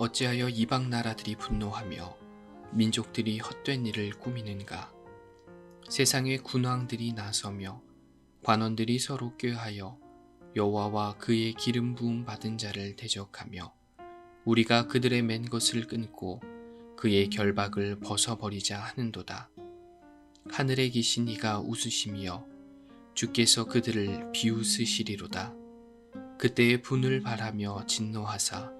어찌하여 이방 나라들이 분노하며 민족들이 헛된 일을 꾸미는가? 세상의 군왕들이 나서며 관원들이 서로 꾀하여 여호와와 그의 기름 부음 받은 자를 대적하며 우리가 그들의 맨 것을 끊고 그의 결박을 벗어버리자 하는도다. 하늘에 계신 이가 웃으시며 주께서 그들을 비웃으시리로다. 그때의 분을 바라며 진노하사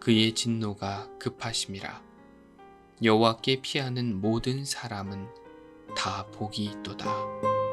그의 진노가 급하심이라. 여호와께 피하는 모든 사람은 다 복이 있도다.